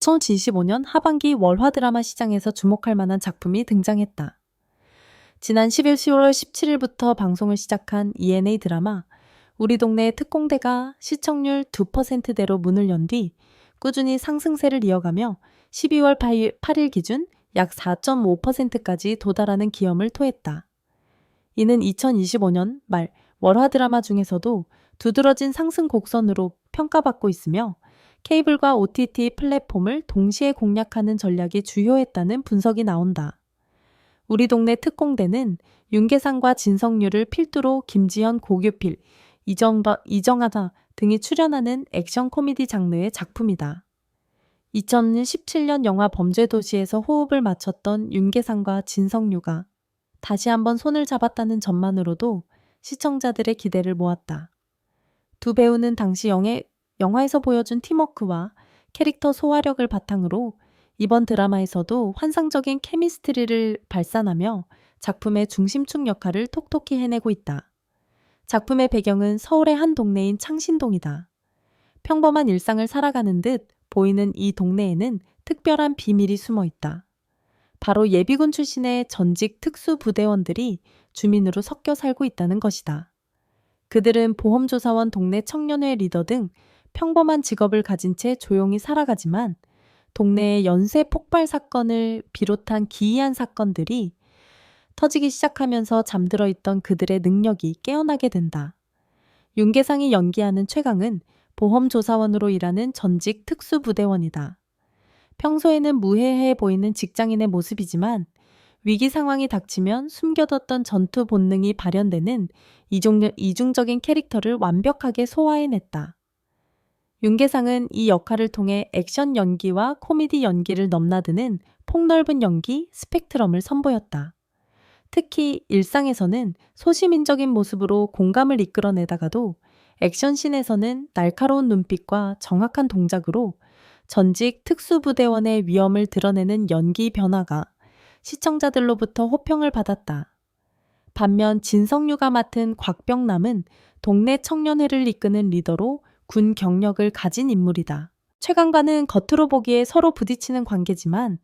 2025년 하반기 월화 드라마 시장에서 주목할 만한 작품이 등장했다. 지난 10일 10월 17일부터 방송을 시작한 ENA 드라마 우리 동네 특공대가 시청률 2%대로 문을 연 뒤 꾸준히 상승세를 이어가며 12월 8일, 8일 기준 약 4.5%까지 도달하는 기염을 토했다. 이는 2025년 말 월화 드라마 중에서도 두드러진 상승 곡선으로 평가받고 있으며 케이블과 OTT 플랫폼을 동시에 공략하는 전략이 주요했다는 분석이 나온다. 우리 동네 특공대는 윤계상과 진성유를 필두로 김지현, 고규필, 이정바, 이정하다 등이 출연하는 액션 코미디 장르의 작품이다. 2017년 영화 범죄도시에서 호흡을 맞췄던 윤계상과 진성유가 다시 한번 손을 잡았다는 점만으로도 시청자들의 기대를 모았다. 두 배우는 당시 영예, 영화에서 보여준 팀워크와 캐릭터 소화력을 바탕으로 이번 드라마에서도 환상적인 케미스트리를 발산하며 작품의 중심축 역할을 톡톡히 해내고 있다. 작품의 배경은 서울의 한 동네인 창신동이다. 평범한 일상을 살아가는 듯 보이는 이 동네에는 특별한 비밀이 숨어 있다. 바로 예비군 출신의 전직 특수부대원들이 주민으로 섞여 살고 있다는 것이다. 그들은 보험조사원 동네 청년회 리더 등 평범한 직업을 가진 채 조용히 살아가지만 동네의 연쇄 폭발 사건을 비롯한 기이한 사건들이 터지기 시작하면서 잠들어 있던 그들의 능력이 깨어나게 된다. 윤계상이 연기하는 최강은 보험조사원으로 일하는 전직 특수부대원이다. 평소에는 무해해 보이는 직장인의 모습이지만 위기 상황이 닥치면 숨겨뒀던 전투 본능이 발현되는 이중, 이중적인 캐릭터를 완벽하게 소화해냈다. 윤계상은 이 역할을 통해 액션 연기와 코미디 연기를 넘나드는 폭넓은 연기 스펙트럼을 선보였다. 특히 일상에서는 소시민적인 모습으로 공감을 이끌어내다가도 액션씬에서는 날카로운 눈빛과 정확한 동작으로 전직 특수부대원의 위험을 드러내는 연기 변화가 시청자들로부터 호평을 받았다. 반면 진성유가 맡은 곽병남은 동네 청년회를 이끄는 리더로 군 경력을 가진 인물이다. 최강과는 겉으로 보기에 서로 부딪히는 관계지만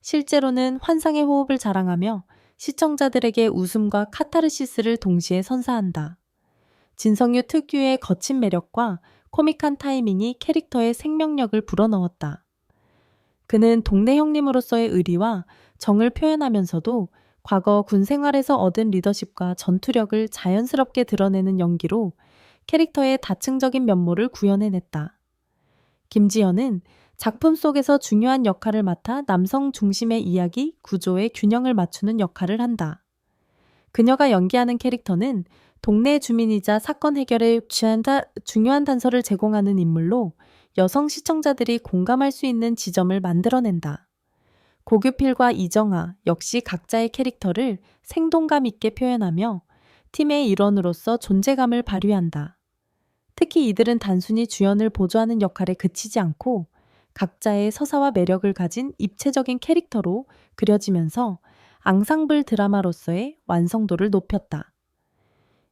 실제로는 환상의 호흡을 자랑하며 시청자들에게 웃음과 카타르시스를 동시에 선사한다. 진성유 특유의 거친 매력과 코믹한 타이밍이 캐릭터의 생명력을 불어넣었다. 그는 동네 형님으로서의 의리와 정을 표현하면서도 과거 군 생활에서 얻은 리더십과 전투력을 자연스럽게 드러내는 연기로 캐릭터의 다층적인 면모를 구현해냈다. 김지연은 작품 속에서 중요한 역할을 맡아 남성 중심의 이야기 구조의 균형을 맞추는 역할을 한다. 그녀가 연기하는 캐릭터는 동네 주민이자 사건 해결에 중요한 단서를 제공하는 인물로 여성 시청자들이 공감할 수 있는 지점을 만들어낸다. 고규필과 이정아 역시 각자의 캐릭터를 생동감 있게 표현하며 팀의 일원으로서 존재감을 발휘한다. 특히 이들은 단순히 주연을 보조하는 역할에 그치지 않고 각자의 서사와 매력을 가진 입체적인 캐릭터로 그려지면서 앙상블 드라마로서의 완성도를 높였다.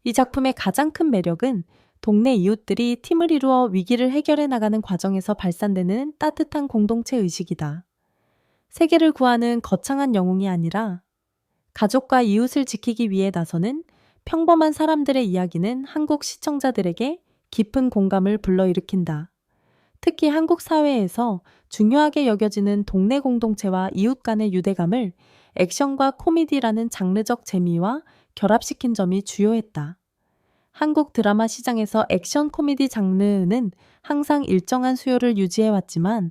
이 작품의 가장 큰 매력은 동네 이웃들이 팀을 이루어 위기를 해결해 나가는 과정에서 발산되는 따뜻한 공동체 의식이다. 세계를 구하는 거창한 영웅이 아니라 가족과 이웃을 지키기 위해 나서는 평범한 사람들의 이야기는 한국 시청자들에게 깊은 공감을 불러일으킨다. 특히 한국 사회에서 중요하게 여겨지는 동네 공동체와 이웃 간의 유대감을 액션과 코미디라는 장르적 재미와 결합시킨 점이 주요했다. 한국 드라마 시장에서 액션 코미디 장르는 항상 일정한 수요를 유지해왔지만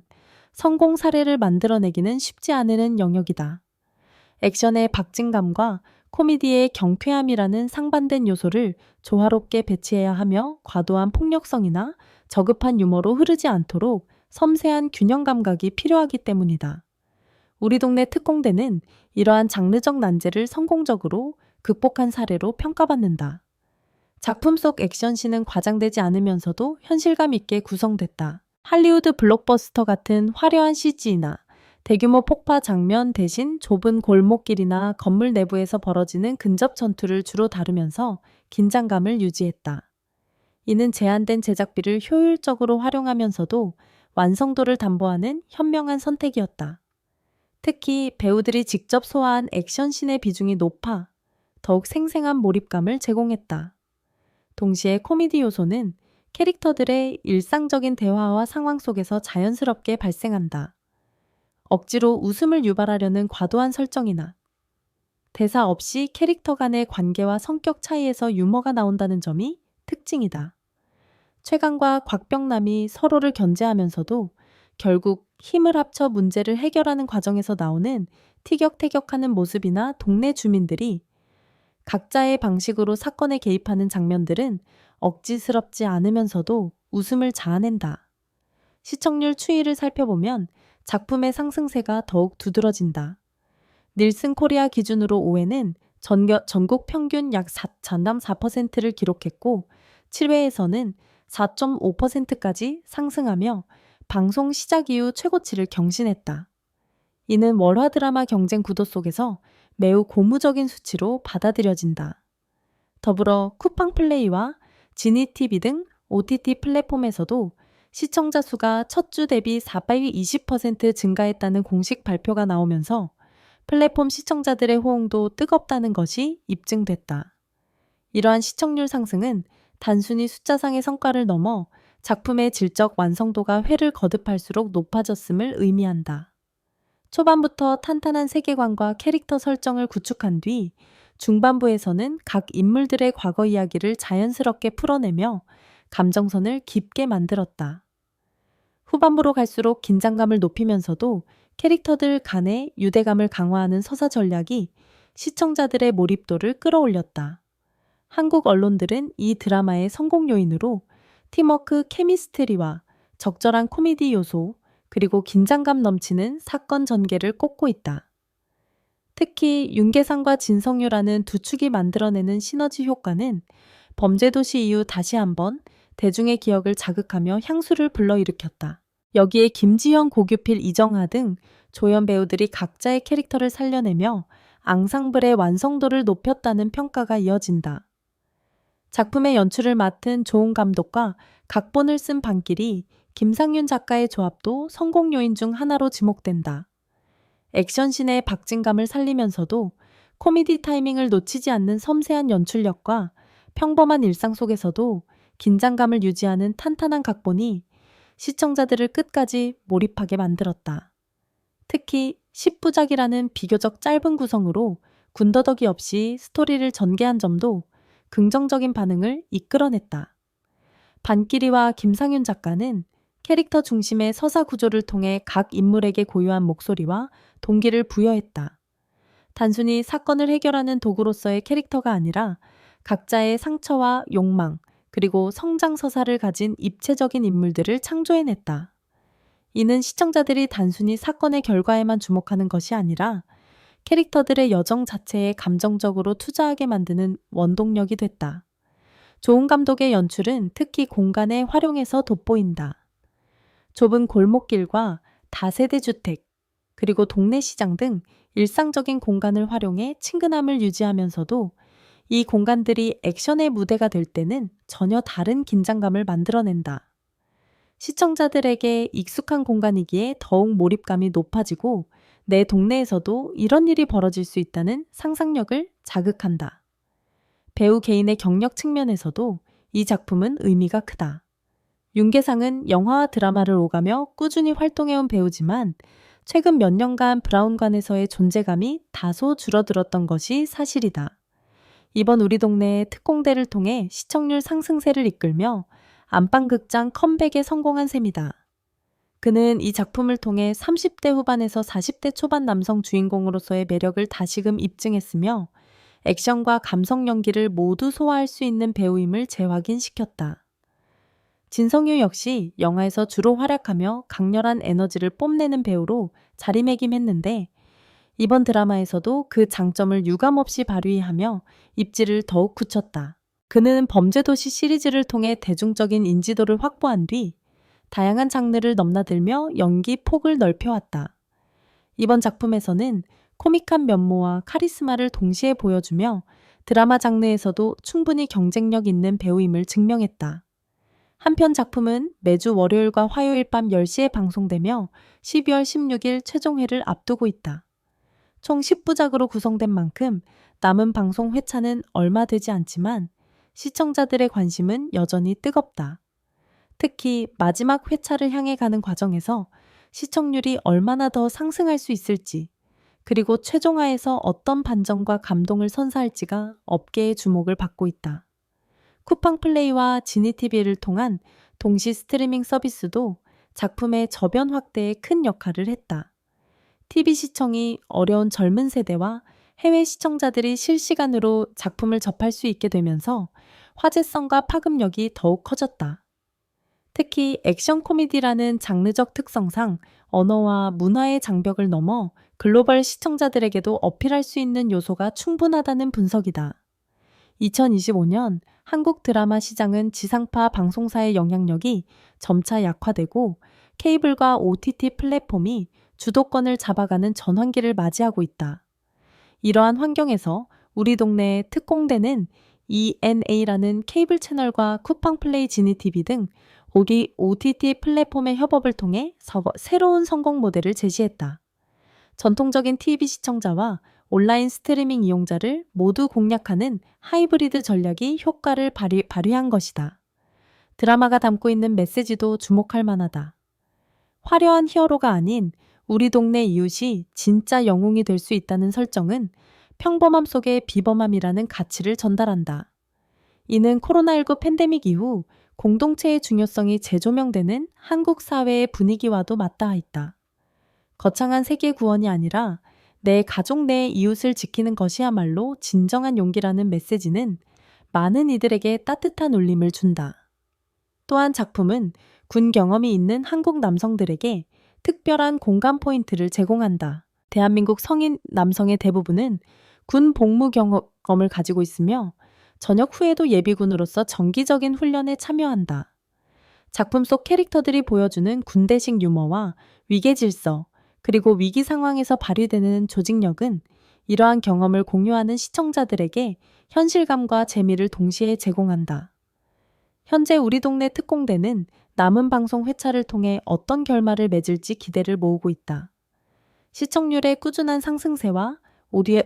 성공 사례를 만들어내기는 쉽지 않은 영역이다. 액션의 박진감과 코미디의 경쾌함이라는 상반된 요소를 조화롭게 배치해야 하며 과도한 폭력성이나 저급한 유머로 흐르지 않도록 섬세한 균형 감각이 필요하기 때문이다. 우리 동네 특공대는 이러한 장르적 난제를 성공적으로 극복한 사례로 평가받는다. 작품 속 액션씬은 과장되지 않으면서도 현실감 있게 구성됐다. 할리우드 블록버스터 같은 화려한 CG나 대규모 폭파 장면 대신 좁은 골목길이나 건물 내부에서 벌어지는 근접 전투를 주로 다루면서 긴장감을 유지했다. 이는 제한된 제작비를 효율적으로 활용하면서도 완성도를 담보하는 현명한 선택이었다. 특히 배우들이 직접 소화한 액션씬의 비중이 높아 더욱 생생한 몰입감을 제공했다. 동시에 코미디 요소는 캐릭터들의 일상적인 대화와 상황 속에서 자연스럽게 발생한다. 억지로 웃음을 유발하려는 과도한 설정이나 대사 없이 캐릭터 간의 관계와 성격 차이에서 유머가 나온다는 점이 특징이다. 최강과 곽병남이 서로를 견제하면서도 결국 힘을 합쳐 문제를 해결하는 과정에서 나오는 티격태격하는 모습이나 동네 주민들이 각자의 방식으로 사건에 개입하는 장면들은 억지스럽지 않으면서도 웃음을 자아낸다. 시청률 추이를 살펴보면 작품의 상승세가 더욱 두드러진다. 닐슨 코리아 기준으로 5회는 전국 평균 약 4.4%를 기록했고 7회에서는 4.5%까지 상승하며 방송 시작 이후 최고치를 경신했다. 이는 월화 드라마 경쟁 구도 속에서 매우 고무적인 수치로 받아들여진다. 더불어 쿠팡 플레이와 지니TV 등 OTT 플랫폼에서도 시청자 수가 첫 주 대비 420% 증가했다는 공식 발표가 나오면서 플랫폼 시청자들의 호응도 뜨겁다는 것이 입증됐다. 이러한 시청률 상승은 단순히 숫자상의 성과를 넘어 작품의 질적 완성도가 회를 거듭할수록 높아졌음을 의미한다. 초반부터 탄탄한 세계관과 캐릭터 설정을 구축한 뒤 중반부에서는 각 인물들의 과거 이야기를 자연스럽게 풀어내며 감정선을 깊게 만들었다. 후반부로 갈수록 긴장감을 높이면서도 캐릭터들 간의 유대감을 강화하는 서사 전략이 시청자들의 몰입도를 끌어올렸다. 한국 언론들은 이 드라마의 성공 요인으로 팀워크 케미스트리와 적절한 코미디 요소, 그리고 긴장감 넘치는 사건 전개를 꼽고 있다. 특히 윤계상과 진성유라는 두 축이 만들어내는 시너지 효과는 범죄도시 이후 다시 한번 대중의 기억을 자극하며 향수를 불러일으켰다. 여기에 김지현, 고규필, 이정하 등 조연 배우들이 각자의 캐릭터를 살려내며 앙상블의 완성도를 높였다는 평가가 이어진다. 작품의 연출을 맡은 조은 감독과 각본을 쓴 반길이 김상윤 작가의 조합도 성공 요인 중 하나로 지목된다. 액션씬의 박진감을 살리면서도 코미디 타이밍을 놓치지 않는 섬세한 연출력과 평범한 일상 속에서도 긴장감을 유지하는 탄탄한 각본이 시청자들을 끝까지 몰입하게 만들었다. 특히 10부작이라는 비교적 짧은 구성으로 군더더기 없이 스토리를 전개한 점도 긍정적인 반응을 이끌어냈다. 반끼리와 김상윤 작가는 캐릭터 중심의 서사 구조를 통해 각 인물에게 고유한 목소리와 동기를 부여했다. 단순히 사건을 해결하는 도구로서의 캐릭터가 아니라 각자의 상처와 욕망, 그리고 성장 서사를 가진 입체적인 인물들을 창조해냈다. 이는 시청자들이 단순히 사건의 결과에만 주목하는 것이 아니라 캐릭터들의 여정 자체에 감정적으로 투자하게 만드는 원동력이 됐다. 좋은 감독의 연출은 특히 공간의 활용에서 돋보인다. 좁은 골목길과 다세대 주택, 그리고 동네 시장 등 일상적인 공간을 활용해 친근함을 유지하면서도 이 공간들이 액션의 무대가 될 때는 전혀 다른 긴장감을 만들어낸다. 시청자들에게 익숙한 공간이기에 더욱 몰입감이 높아지고 내 동네에서도 이런 일이 벌어질 수 있다는 상상력을 자극한다. 배우 개인의 경력 측면에서도 이 작품은 의미가 크다. 윤계상은 영화와 드라마를 오가며 꾸준히 활동해온 배우지만 최근 몇 년간 브라운관에서의 존재감이 다소 줄어들었던 것이 사실이다. 이번 우리 동네의 특공대를 통해 시청률 상승세를 이끌며 안방극장 컴백에 성공한 셈이다. 그는 이 작품을 통해 30대 후반에서 40대 초반 남성 주인공으로서의 매력을 다시금 입증했으며 액션과 감성 연기를 모두 소화할 수 있는 배우임을 재확인시켰다. 진성유 역시 영화에서 주로 활약하며 강렬한 에너지를 뽐내는 배우로 자리매김했는데 이번 드라마에서도 그 장점을 유감없이 발휘하며 입지를 더욱 굳혔다. 그는 범죄도시 시리즈를 통해 대중적인 인지도를 확보한 뒤 다양한 장르를 넘나들며 연기 폭을 넓혀왔다. 이번 작품에서는 코믹한 면모와 카리스마를 동시에 보여주며 드라마 장르에서도 충분히 경쟁력 있는 배우임을 증명했다. 한편 작품은 매주 월요일과 화요일 밤 10시에 방송되며 12월 16일 최종회를 앞두고 있다. 총 10부작으로 구성된 만큼 남은 방송 회차는 얼마 되지 않지만 시청자들의 관심은 여전히 뜨겁다. 특히 마지막 회차를 향해 가는 과정에서 시청률이 얼마나 더 상승할 수 있을지, 그리고 최종화에서 어떤 반전과 감동을 선사할지가 업계의 주목을 받고 있다. 쿠팡 플레이와 지니TV를 통한 동시 스트리밍 서비스도 작품의 저변 확대에 큰 역할을 했다. TV 시청이 어려운 젊은 세대와 해외 시청자들이 실시간으로 작품을 접할 수 있게 되면서 화제성과 파급력이 더욱 커졌다. 특히 액션 코미디라는 장르적 특성상 언어와 문화의 장벽을 넘어 글로벌 시청자들에게도 어필할 수 있는 요소가 충분하다는 분석이다. 2025년 한국 드라마 시장은 지상파 방송사의 영향력이 점차 약화되고 케이블과 OTT 플랫폼이 주도권을 잡아가는 전환기를 맞이하고 있다. 이러한 환경에서 우리 동네의 특공대는 ENA라는 케이블 채널과 쿠팡 플레이 지니TV 등 오기 OTT 플랫폼의 협업을 통해 새로운 성공 모델을 제시했다. 전통적인 TV 시청자와 온라인 스트리밍 이용자를 모두 공략하는 하이브리드 전략이 효과를 발휘, 발휘한 것이다. 드라마가 담고 있는 메시지도 주목할 만하다. 화려한 히어로가 아닌 우리 동네 이웃이 진짜 영웅이 될 수 있다는 설정은 평범함 속의 비범함이라는 가치를 전달한다. 이는 코로나19 팬데믹 이후 공동체의 중요성이 재조명되는 한국 사회의 분위기와도 맞닿아 있다. 거창한 세계 구원이 아니라 내 가족 내 이웃을 지키는 것이야말로 진정한 용기라는 메시지는 많은 이들에게 따뜻한 울림을 준다. 또한 작품은 군 경험이 있는 한국 남성들에게 특별한 공감 포인트를 제공한다. 대한민국 성인 남성의 대부분은 군 복무 경험을 가지고 있으며 전역 후에도 예비군으로서 정기적인 훈련에 참여한다. 작품 속 캐릭터들이 보여주는 군대식 유머와 위계 질서, 그리고 위기 상황에서 발휘되는 조직력은 이러한 경험을 공유하는 시청자들에게 현실감과 재미를 동시에 제공한다. 현재 우리 동네 특공대는 남은 방송 회차를 통해 어떤 결말을 맺을지 기대를 모으고 있다. 시청률의 꾸준한 상승세와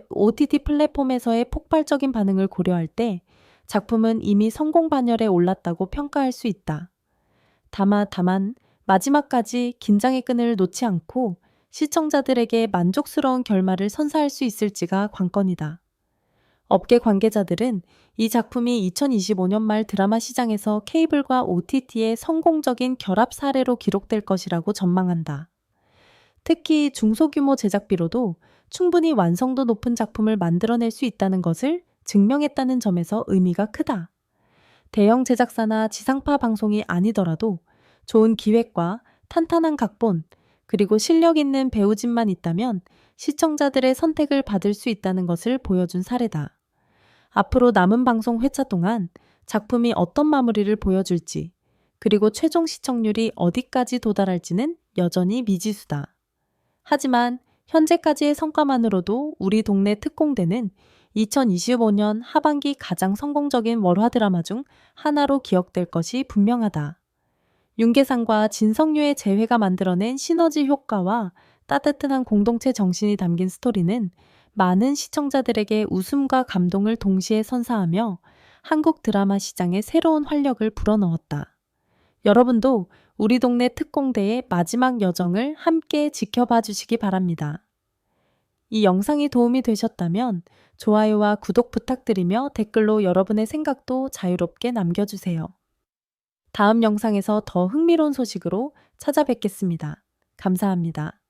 OTT 플랫폼에서의 폭발적인 반응을 고려할 때 작품은 이미 성공 반열에 올랐다고 평가할 수 있다. 다만, 다만, 마지막까지 긴장의 끈을 놓지 않고 시청자들에게 만족스러운 결말을 선사할 수 있을지가 관건이다. 업계 관계자들은 이 작품이 2025년 말 드라마 시장에서 케이블과 OTT의 성공적인 결합 사례로 기록될 것이라고 전망한다. 특히 중소규모 제작비로도 충분히 완성도 높은 작품을 만들어낼 수 있다는 것을 증명했다는 점에서 의미가 크다. 대형 제작사나 지상파 방송이 아니더라도 좋은 기획과 탄탄한 각본, 그리고 실력 있는 배우진만 있다면 시청자들의 선택을 받을 수 있다는 것을 보여준 사례다. 앞으로 남은 방송 회차 동안 작품이 어떤 마무리를 보여줄지, 그리고 최종 시청률이 어디까지 도달할지는 여전히 미지수다. 하지만 현재까지의 성과만으로도 우리 동네 특공대는 2025년 하반기 가장 성공적인 월화 드라마 중 하나로 기억될 것이 분명하다. 윤계상과 진성류의 재회가 만들어낸 시너지 효과와 따뜻한 공동체 정신이 담긴 스토리는 많은 시청자들에게 웃음과 감동을 동시에 선사하며 한국 드라마 시장에 새로운 활력을 불어넣었다. 여러분도 우리 동네 특공대의 마지막 여정을 함께 지켜봐 주시기 바랍니다. 이 영상이 도움이 되셨다면 좋아요와 구독 부탁드리며 댓글로 여러분의 생각도 자유롭게 남겨주세요. 다음 영상에서 더 흥미로운 소식으로 찾아뵙겠습니다. 감사합니다.